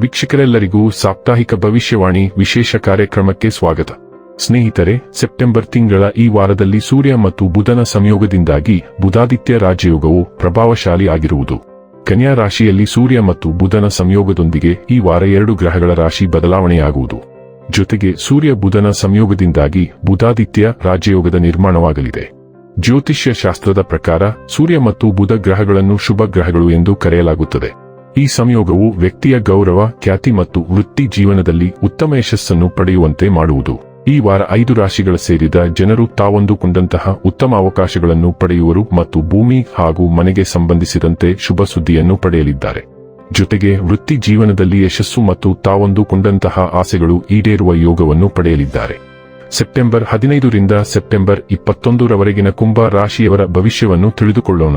ವೀಕ್ಷಕರೆಲ್ಲರಿಗೂ ಸಾಪ್ತಾಹಿಕ ಭವಿಷ್ಯವಾಣಿ ವಿಶೇಷ ಕಾರ್ಯಕ್ರಮಕ್ಕೆ ಸ್ವಾಗತ. ಸ್ನೇಹಿತರೆ, ಸೆಪ್ಟೆಂಬರ್ ತಿಂಗಳ ಈ ವಾರದಲ್ಲಿ ಸೂರ್ಯ ಮತ್ತು ಬುಧನ ಸಂಯೋಗದಿಂದಾಗಿ ಬುಧಾದಿತ್ಯ ರಾಜಯೋಗವು ಪ್ರಭಾವಶಾಲಿ ಆಗಿರುವುದು. ಕನ್ಯಾ ರಾಶಿಯಲ್ಲಿ ಸೂರ್ಯ ಮತ್ತು ಬುಧನ ಸಂಯೋಗದೊಂದಿಗೆ ಈ ವಾರ ಎರಡು ಗ್ರಹಗಳ ರಾಶಿ ಬದಲಾವಣೆಯಾಗುವುದು. ಜೊತೆಗೆ ಸೂರ್ಯ ಬುಧನ ಸಂಯೋಗದಿಂದಾಗಿ ಬುಧಾದಿತ್ಯ ರಾಜಯೋಗದ ನಿರ್ಮಾಣವಾಗಲಿದೆ. ಜ್ಯೋತಿಷ್ಯ ಶಾಸ್ತ್ರದ ಪ್ರಕಾರ ಸೂರ್ಯ ಮತ್ತು ಬುಧ ಗ್ರಹಗಳನ್ನು ಶುಭ ಗ್ರಹಗಳು ಎಂದು ಕರೆಯಲಾಗುತ್ತದೆ. ಈ ಸಂಯೋಗವು ವ್ಯಕ್ತಿಯ ಗೌರವ, ಖ್ಯಾತಿ ಮತ್ತು ವೃತ್ತಿ ಜೀವನದಲ್ಲಿ ಉತ್ತಮ ಯಶಸ್ಸನ್ನು ಪಡೆಯುವಂತೆ ಮಾಡುವುದು. ಈ ವಾರ ಐದು ರಾಶಿಗಳ ಸೇರಿದ ಜನರು ತಾವೊಂದುಕೊಂಡಂತಹ ಉತ್ತಮ ಅವಕಾಶಗಳನ್ನು ಪಡೆಯುವರು ಮತ್ತು ಭೂಮಿ ಹಾಗೂ ಮನೆಗೆ ಸಂಬಂಧಿಸಿದಂತೆ ಶುಭ ಸುದ್ದಿಯನ್ನು ಪಡೆಯಲಿದ್ದಾರೆ. ಜೊತೆಗೆ ವೃತ್ತಿ ಜೀವನದಲ್ಲಿ ಯಶಸ್ಸು ಮತ್ತು ತಾವೊಂದುಕೊಂಡಂತಹ ಆಸೆಗಳು ಈಡೇರುವ ಯೋಗವನ್ನು ಪಡೆಯಲಿದ್ದಾರೆ. ಸೆಪ್ಟೆಂಬರ್ ಹದಿನೈದರಿಂದ ಸೆಪ್ಟೆಂಬರ್ ಇಪ್ಪತ್ತೊಂದರವರೆಗಿನ ಕುಂಭ ರಾಶಿಯವರ ಭವಿಷ್ಯವನ್ನು ತಿಳಿದುಕೊಳ್ಳೋಣ.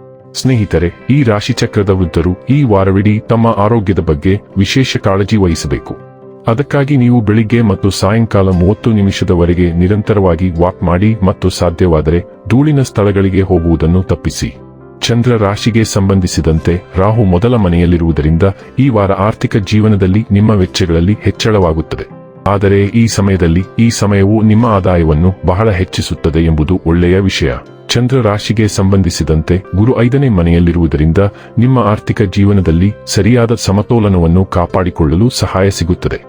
ಸ್ನೇಹಿತರೆ, ಈ ರಾಶಿಚಕ್ರದ ವೃದ್ಧರು ಈ ವಾರವಿಡೀ ತಮ್ಮ ಆರೋಗ್ಯದ ಬಗ್ಗೆ ವಿಶೇಷ ಕಾಳಜಿ ವಹಿಸಬೇಕು. ಅದಕ್ಕಾಗಿ ನೀವು ಬೆಳಿಗ್ಗೆ ಮತ್ತು ಸಾಯಂಕಾಲ ಮೂವತ್ತು ನಿಮಿಷದವರೆಗೆ ನಿರಂತರವಾಗಿ ವಾಕ್ ಮಾಡಿ ಮತ್ತು ಸಾಧ್ಯವಾದರೆ ಧೂಳಿನ ಸ್ಥಳಗಳಿಗೆ ಹೋಗುವುದನ್ನು ತಪ್ಪಿಸಿ. ಚಂದ್ರ ರಾಶಿಗೆ ಸಂಬಂಧಿಸಿದಂತೆ ರಾಹು ಮೊದಲ ಮನೆಯಲ್ಲಿರುವುದರಿಂದ ಈ ವಾರ ಆರ್ಥಿಕ ಜೀವನದಲ್ಲಿ ನಿಮ್ಮ ವೆಚ್ಚಗಳಲ್ಲಿ ಹೆಚ್ಚಳವಾಗುತ್ತದೆ. ಆದರೆ ಈ ಸಮಯದಲ್ಲಿ ಈ ಸಮಯವು ನಿಮ್ಮ ಆದಾಯವನ್ನು ಬಹಳ ಹೆಚ್ಚಿಸುತ್ತದೆ ಎಂಬುದು ಒಳ್ಳೆಯ ವಿಷಯ. ಚಂದ್ರ ರಾಶಿಗೆ ಸಂಬಂಧಿಸಿದಂತೆ ಗುರು ಐದನೇ ಮನೆಯಲ್ಲಿರುವುದರಿಂದ ನಿಮ್ಮ ಆರ್ಥಿಕ ಜೀವನದಲ್ಲಿ ಸರಿಯಾದ ಸಮತೋಲನವನ್ನು ಕಾಪಾಡಿಕೊಳ್ಳಲು ಸಹಾಯ ಸಿಗುತ್ತದೆ.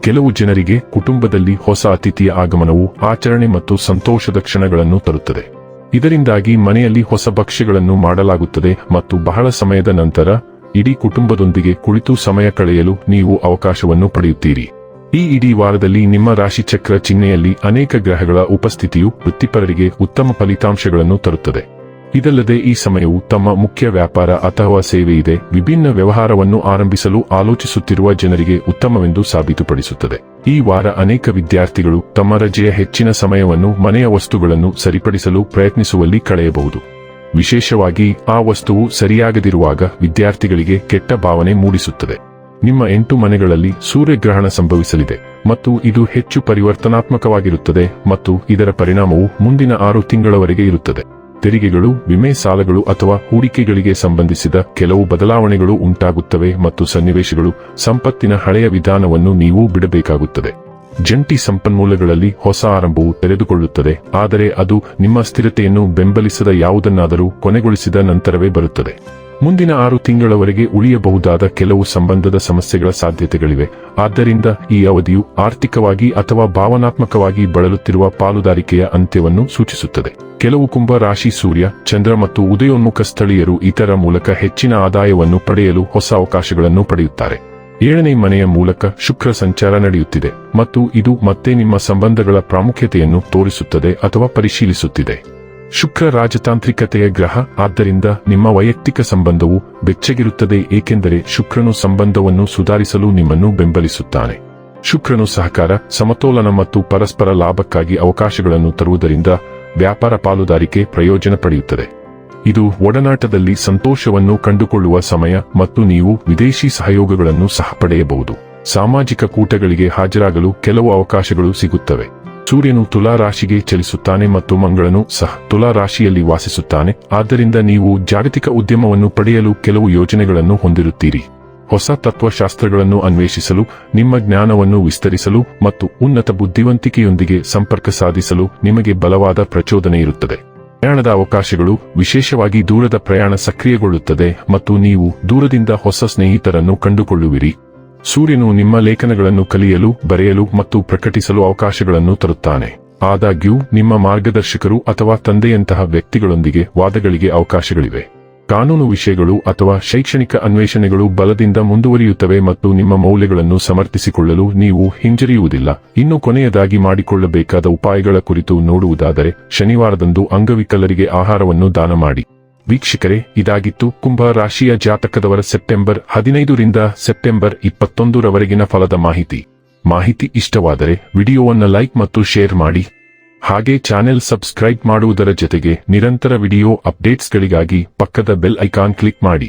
ಕೆಲವು ಜನರಿಗೆ ಕುಟುಂಬದಲ್ಲಿ ಹೊಸ ಅತಿಥಿಯ ಆಗಮನವು ಆಚರಣೆ ಮತ್ತು ಸಂತೋಷದ ಕ್ಷಣಗಳನ್ನು ತರುತ್ತದೆ. ಇದರಿಂದಾಗಿ ಮನೆಯಲ್ಲಿ ಹೊಸ ಭಕ್ಷ್ಯಗಳನ್ನು ಮಾಡಲಾಗುತ್ತದೆ ಮತ್ತು ಬಹಳ ಸಮಯದ ನಂತರ ಇಡೀ ಕುಟುಂಬದೊಂದಿಗೆ ಕುಳಿತು ಸಮಯ ಕಳೆಯಲು ನೀವು ಅವಕಾಶವನ್ನು ಪಡೆಯುತ್ತೀರಿ. ಈ ಇಡೀ ವಾರದಲ್ಲಿ ನಿಮ್ಮ ರಾಶಿಚಕ್ರ ಚಿಹ್ನೆಯಲ್ಲಿ ಅನೇಕ ಗ್ರಹಗಳ ಉಪಸ್ಥಿತಿಯು ವೃತ್ತಿಪರರಿಗೆ ಉತ್ತಮ ಫಲಿತಾಂಶಗಳನ್ನು ತರುತ್ತದೆ. ಇದಲ್ಲದೆ ಈ ಸಮಯವು ತಮ್ಮ ಮುಖ್ಯ ವ್ಯಾಪಾರ ಅಥವಾ ಸೇವೆಯಿದೆ ವಿಭಿನ್ನ ವ್ಯವಹಾರವನ್ನು ಆರಂಭಿಸಲು ಆಲೋಚಿಸುತ್ತಿರುವ ಜನರಿಗೆ ಉತ್ತಮವೆಂದು ಸಾಬೀತುಪಡಿಸುತ್ತದೆ. ಈ ವಾರ ಅನೇಕ ವಿದ್ಯಾರ್ಥಿಗಳು ತಮ್ಮ ರಜೆಯ ಹೆಚ್ಚಿನ ಸಮಯವನ್ನು ಮನೆಯ ವಸ್ತುಗಳನ್ನು ಸರಿಪಡಿಸಲು ಪ್ರಯತ್ನಿಸುವಲ್ಲಿ ಕಳೆಯಬಹುದು. ವಿಶೇಷವಾಗಿ ಆ ವಸ್ತುವು ಸರಿಯಾಗದಿರುವಾಗ ವಿದ್ಯಾರ್ಥಿಗಳಿಗೆ ಕೆಟ್ಟ ಭಾವನೆ ಮೂಡಿಸುತ್ತದೆ. ನಿಮ್ಮ ಎಂಟು ಮನೆಗಳಲ್ಲಿ ಸೂರ್ಯಗ್ರಹಣ ಸಂಭವಿಸಲಿದೆ ಮತ್ತು ಇದು ಹೆಚ್ಚು ಪರಿವರ್ತನಾತ್ಮಕವಾಗಿರುತ್ತದೆ ಮತ್ತು ಇದರ ಪರಿಣಾಮವು ಮುಂದಿನ ಆರು ತಿಂಗಳವರೆಗೆ ಇರುತ್ತದೆ. ತೆರಿಗೆಗಳು, ವಿಮೆ ಸಾಲಗಳು ಅಥವಾ ಹೂಡಿಕೆಗಳಿಗೆ ಸಂಬಂಧಿಸಿದ ಕೆಲವು ಬದಲಾವಣೆಗಳು ಉಂಟಾಗುತ್ತವೆ ಮತ್ತು ಸನ್ನಿವೇಶಗಳು ಸಂಪತ್ತಿನ ಹಳೆಯ ವಿಧಾನವನ್ನು ನೀವು ಬಿಡಬೇಕಾಗುತ್ತದೆ. ಜಂಟಿ ಸಂಪನ್ಮೂಲಗಳಲ್ಲಿ ಹೊಸ ಆರಂಭವು ತೆರೆದುಕೊಳ್ಳುತ್ತದೆ, ಆದರೆ ಅದು ನಿಮ್ಮ ಸ್ಥಿರತೆಯನ್ನು ಬೆಂಬಲಿಸದ ಯಾವುದನ್ನಾದರೂ ಕೊನೆಗೊಳಿಸಿದ ನಂತರವೇ ಬರುತ್ತದೆ. ಮುಂದಿನ ಆರು ತಿಂಗಳವರೆಗೆ ಉಳಿಯಬಹುದಾದ ಕೆಲವು ಸಂಬಂಧದ ಸಮಸ್ಯೆಗಳ ಸಾಧ್ಯತೆಗಳಿವೆ. ಆದ್ದರಿಂದ ಈ ಅವಧಿಯು ಆರ್ಥಿಕವಾಗಿ ಅಥವಾ ಭಾವನಾತ್ಮಕವಾಗಿ ಬಳಲುತ್ತಿರುವ ಪಾಲುದಾರಿಕೆಯ ಅಂತ್ಯವನ್ನು ಸೂಚಿಸುತ್ತದೆ. ಕೆಲವು ಕುಂಭ ರಾಶಿ ಸೂರ್ಯ, ಚಂದ್ರ ಮತ್ತು ಉದಯೋನ್ಮುಖ ಸ್ಥಳೀಯರು ಇತರ ಮೂಲಕ ಹೆಚ್ಚಿನ ಆದಾಯವನ್ನು ಪಡೆಯಲು ಹೊಸ ಅವಕಾಶಗಳನ್ನು ಪಡೆಯುತ್ತಾರೆ. ಏಳನೇ ಮನೆಯ ಮೂಲಕ ಶುಕ್ರ ಸಂಚಾರ ನಡೆಯುತ್ತಿದೆ ಮತ್ತು ಇದು ಮತ್ತೆ ನಿಮ್ಮ ಸಂಬಂಧಗಳ ಪ್ರಾಮುಖ್ಯತೆಯನ್ನು ತೋರಿಸುತ್ತದೆ ಅಥವಾ ಪರಿಶೀಲಿಸುತ್ತಿದೆ. ಶುಕ್ರ ರಾಜತಾಂತ್ರಿಕತೆಯ ಗ್ರಹ, ಆದ್ದರಿಂದ ನಿಮ್ಮ ವೈಯಕ್ತಿಕ ಸಂಬಂಧವು ಬೆಚ್ಚಗಿರುತ್ತದೆ, ಏಕೆಂದರೆ ಶುಕ್ರನು ಸಂಬಂಧವನ್ನು ಸುಧಾರಿಸಲು ನಿಮ್ಮನ್ನು ಬೆಂಬಲಿಸುತ್ತಾನೆ. ಶುಕ್ರನು ಸಹಕಾರ, ಸಮತೋಲನ ಮತ್ತು ಪರಸ್ಪರ ಲಾಭಕ್ಕಾಗಿ ಅವಕಾಶಗಳನ್ನು ತರುವುದರಿಂದ ವ್ಯಾಪಾರ ಪಾಲುದಾರಿಕೆ ಪ್ರಯೋಜನ ಪಡೆಯುತ್ತದೆ. ಇದು ಒಡನಾಟದಲ್ಲಿ ಸಂತೋಷವನ್ನು ಕಂಡುಕೊಳ್ಳುವ ಸಮಯ ಮತ್ತು ನೀವು ವಿದೇಶಿ ಸಹಯೋಗಗಳನ್ನು ಸಹ ಪಡೆಯಬಹುದು. ಸಾಮಾಜಿಕ ಕೂಟಗಳಿಗೆ ಹಾಜರಾಗಲು ಕೆಲವು ಅವಕಾಶಗಳು ಸಿಗುತ್ತವೆ. ಸೂರ್ಯನು ತುಲಾ ರಾಶಿಗೆ ಚಲಿಸುತ್ತಾನೆ ಮತ್ತು ಮಂಗಳನು ಸಹ ತುಲಾ ರಾಶಿಯಲ್ಲಿ ವಾಸಿಸುತ್ತಾನೆ. ಆದ್ದರಿಂದ ನೀವು ಜಾಗತಿಕ ಉದ್ಯಮವನ್ನು ಪಡೆಯಲು ಕೆಲವು ಯೋಜನೆಗಳನ್ನು ಹೊಂದಿರುತ್ತೀರಿ. ಹೊಸ ತತ್ವಶಾಸ್ತ್ರಗಳನ್ನು ಅನ್ವೇಷಿಸಲು, ನಿಮ್ಮ ಜ್ಞಾನವನ್ನು ವಿಸ್ತರಿಸಲು ಮತ್ತು ಉನ್ನತ ಬುದ್ಧಿವಂತಿಕೆಯೊಂದಿಗೆ ಸಂಪರ್ಕ ಸಾಧಿಸಲು ನಿಮಗೆ ಬಲವಾದ ಪ್ರಚೋದನೆ ಇರುತ್ತದೆ. ಪ್ರಯಾಣದ ಅವಕಾಶಗಳು ವಿಶೇಷವಾಗಿ ದೂರದ ಪ್ರಯಾಣ ಸಕ್ರಿಯಗೊಳ್ಳುತ್ತದೆ ಮತ್ತು ನೀವು ದೂರದಿಂದ ಹೊಸ ಸ್ನೇಹಿತರನ್ನು ಕಂಡುಕೊಳ್ಳುವಿರಿ. ಸೂರ್ಯನು ನಿಮ್ಮ ಲೇಖನಗಳನ್ನು ಕಲಿಯಲು, ಬರೆಯಲು ಮತ್ತು ಪ್ರಕಟಿಸಲು ಅವಕಾಶಗಳನ್ನು ತರುತ್ತಾನೆ. ಆದಾಗ್ಯೂ, ನಿಮ್ಮ ಮಾರ್ಗದರ್ಶಕರು ಅಥವಾ ತಂದೆಯಂತಹ ವ್ಯಕ್ತಿಗಳೊಂದಿಗೆ ವಾದಗಳಿಗೆ ಅವಕಾಶಗಳಿವೆ. ಕಾನೂನು ವಿಷಯಗಳು ಅಥವಾ ಶೈಕ್ಷಣಿಕ ಅನ್ವೇಷಣೆಗಳು ಬಲದಿಂದ ಮುಂದುವರಿಯುತ್ತವೆ ಮತ್ತು ನಿಮ್ಮ ಮೌಲ್ಯಗಳನ್ನು ಸಮರ್ಥಿಸಿಕೊಳ್ಳಲು ನೀವು ಹಿಂಜರಿಯುವುದಿಲ್ಲ. ಇನ್ನು ಕೊನೆಯದಾಗಿ ಮಾಡಿಕೊಳ್ಳಬೇಕಾದ ಉಪಾಯಗಳ ಕುರಿತು ನೋಡುವುದಾದರೆ, ಶನಿವಾರದಂದು ಅಂಗವಿಕಲರಿಗೆ ಆಹಾರವನ್ನು ದಾನ ಮಾಡಿ ವೀಕ್ಷಕರೇ, ಇದಾಗಿತ್ತು ಕುಂಭ ರಾಶಿಯ ಜಾತಕದವರ ಸೆಪ್ಟೆಂಬರ್ ಹದಿನೈದರಿಂದ ಸೆಪ್ಟೆಂಬರ್ ಇಪ್ಪತ್ತೊಂದರವರೆಗಿನ ಫಲದ ಮಾಹಿತಿ. ಮಾಹಿತಿ ಇಷ್ಟವಾದರೆ ವಿಡಿಯೋವನ್ನು ಲೈಕ್ ಮತ್ತು ಶೇರ್ ಮಾಡಿ. ಹಾಗೆ ಚಾನೆಲ್ ಸಬ್ಸ್ಕ್ರೈಬ್ ಮಾಡುವುದರ ಜೊತೆಗೆ ನಿರಂತರ ವಿಡಿಯೋ ಅಪ್ಡೇಟ್ಸ್ಗಳಿಗಾಗಿ ಪಕ್ಕದ ಬೆಲ್ ಐಕಾನ್ ಕ್ಲಿಕ್ ಮಾಡಿ.